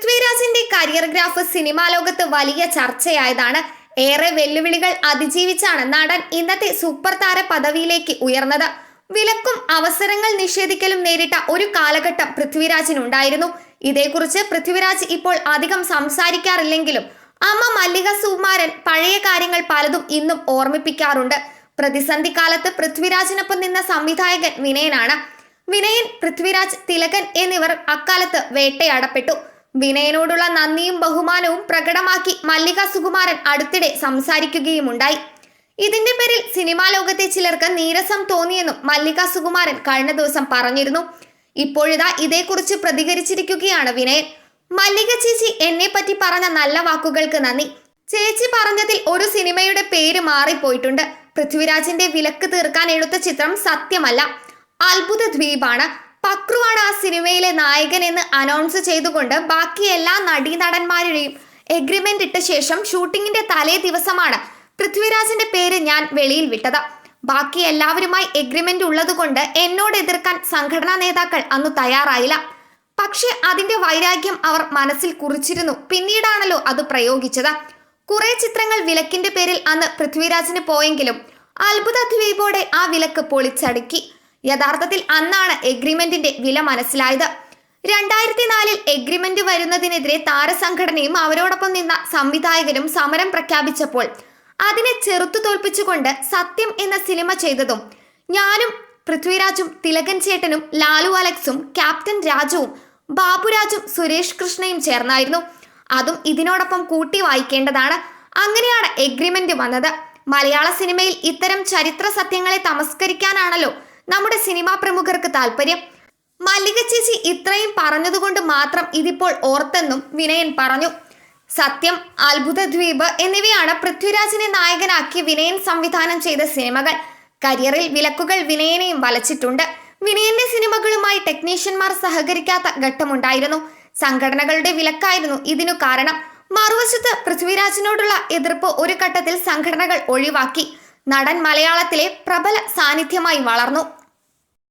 പൃഥ്വിരാജിന്റെ career graph cinema ലോകത്ത് വലിയ ചർച്ചയായതാണ്. ഏറെ വെല്ലുവിളികൾ അതിജീവിച്ചാണ് നടൻ ഇന്നത്തെ സൂപ്പർ താര പദവിയിലേക്ക് ഉയർന്നത്. വിലക്കും അവസരങ്ങൾ നിഷേധിക്കലും നേരിട്ട ഒരു കാലഘട്ടം പൃഥ്വിരാജിനുണ്ടായിരുന്നു. ഇതേക്കുറിച്ച് പൃഥ്വിരാജ് ഇപ്പോൾ അധികം സംസാരിക്കാറില്ലെങ്കിലും അമ്മ മല്ലിക സുകുമാരൻ പഴയ കാര്യങ്ങൾ പലതും ഇന്നും ഓർമ്മിപ്പിക്കാറുണ്ട്. പ്രതിസന്ധി കാലത്ത് പൃഥ്വിരാജിനൊപ്പം നിന്ന സംവിധായകൻ വിനയനാണ്. വിനയൻ പൃഥ്വിരാജ് തിലകൻ എന്നിവർ അക്കാലത്ത് വേട്ടയാടപ്പെട്ടു. വിനയനോടുള്ള നന്ദിയും ബഹുമാനവും പ്രകടമാക്കി മല്ലിക സുകുമാരൻ അടുത്തിടെ സംസാരിക്കുകയുമുണ്ടായി. ഇതിന്റെ പേരിൽ സിനിമാ ലോകത്തെ ചിലർക്ക് നീരസം തോന്നിയെന്നും മല്ലിക സുകുമാരൻ കഴിഞ്ഞ ദിവസം പറഞ്ഞിരുന്നു. ഇപ്പോഴിതാ ഇതേക്കുറിച്ച് പ്രതികരിച്ചിരിക്കുകയാണ് വിനയൻ. മല്ലിക ചേച്ചി എന്നെ പറ്റി പറഞ്ഞ നല്ല വാക്കുകൾക്ക് നന്ദി. ചേച്ചി പറഞ്ഞതിൽ ഒരു സിനിമയുടെ പേര് മാറിപ്പോയിട്ടുണ്ട്. പൃഥ്വിരാജിന്റെ വിലക്ക് തീർക്കാൻ എടുത്ത ചിത്രം സത്യമല്ല. അത്ഭുത ദ്വീപാണ്. പക്രുവാണ് ആ സിനിമയിലെ നായകൻ എന്ന് അനൗൺസ് ചെയ്തുകൊണ്ട് ബാക്കി എല്ലാ നടീനടന്മാരുടെയും എഗ്രിമെന്റ് ഇട്ട ശേഷം ഷൂട്ടിങ്ങിന്റെ തലേ ദിവസമാണ് പൃഥ്വിരാജിന്റെ പേര് ഞാൻ വെളിയിൽ വിട്ടത്. ബാക്കി എല്ലാവരുമായി എഗ്രിമെന്റ് ഉള്ളതുകൊണ്ട് എന്നോട് എതിർക്കാൻ സംഘടനാ നേതാക്കൾ അന്ന് തയ്യാറായില്ല. പക്ഷേ അതിന്റെ വൈരാഗ്യം അവർ മനസ്സിൽ കുറിച്ചിരുന്നു. പിന്നീടാണല്ലോ അത് പ്രയോഗിച്ചത്. കുറെ ചിത്രങ്ങൾ വിലക്കിന്റെ പേരിൽ അന്ന് പൃഥ്വിരാജിന് പോയെങ്കിലും അത്ഭുത ദ്വീപോടെ ആ വിലക്ക് പൊളിച്ചടുക്കി. യഥാർത്ഥത്തിൽ അന്നാണ് എഗ്രിമെന്റിന്റെ വില മനസ്സിലായത്. രണ്ടായിരത്തി നാലിൽ എഗ്രിമെന്റ് വരുന്നതിനെതിരെ താരസംഘടനയും അവരോടൊപ്പം നിന്ന സംവിധായകരും സമരം പ്രഖ്യാപിച്ചപ്പോൾ അതിനെ ചെറുത്തു തോൽപ്പിച്ചുകൊണ്ട് സത്യം എന്ന സിനിമ ചെയ്തതും ഞാനും പൃഥ്വിരാജും തിലകൻ ചേട്ടനും ലാലു അലക്സും ക്യാപ്റ്റൻ രാജുവും ബാബുരാജും സുരേഷ് കൃഷ്ണയും ചേർന്നായിരുന്നു. അതും ഇതിനോടൊപ്പം കൂട്ടി വായിക്കേണ്ടതാണ്. അങ്ങനെയാണ് എഗ്രിമെന്റ് വന്നത്. മലയാള സിനിമയിൽ ഇത്തരം ചരിത്ര സത്യങ്ങളെ തമസ്കരിക്കാനാണല്ലോ നമ്മുടെ സിനിമാ പ്രമുഖർക്ക് താല്പര്യം. മല്ലിക ചേച്ചി ഇത്രയും പറഞ്ഞതുകൊണ്ട് മാത്രം ഇതിപ്പോൾ ഓർത്തെന്നും വിനയൻ പറഞ്ഞു. സത്യം അത്ഭുത ദ്വീപ് എന്നിവയാണ് പൃഥ്വിരാജിനെ നായകനാക്കി വിനയൻ സംവിധാനം ചെയ്ത സിനിമകൾ. കരിയറിൽ വിലക്കുകൾ വിനയനെയും വലച്ചിട്ടുണ്ട്. വിനയന്റെ സിനിമകളുമായി ടെക്നീഷ്യന്മാർ സഹകരിക്കാത്ത ഘട്ടമുണ്ടായിരുന്നു. സംഘടനകളുടെ വിലക്കായിരുന്നു ഇതിനു കാരണം. മറുവശത്ത് പൃഥ്വിരാജിനോടുള്ള എതിർപ്പ് ഒരു ഘട്ടത്തിൽ സംഘടനകൾ ഒഴിവാക്കി. നടൻ മലയാളത്തിലെ പ്രബല സാന്നിധ്യമായി വളർന്നു.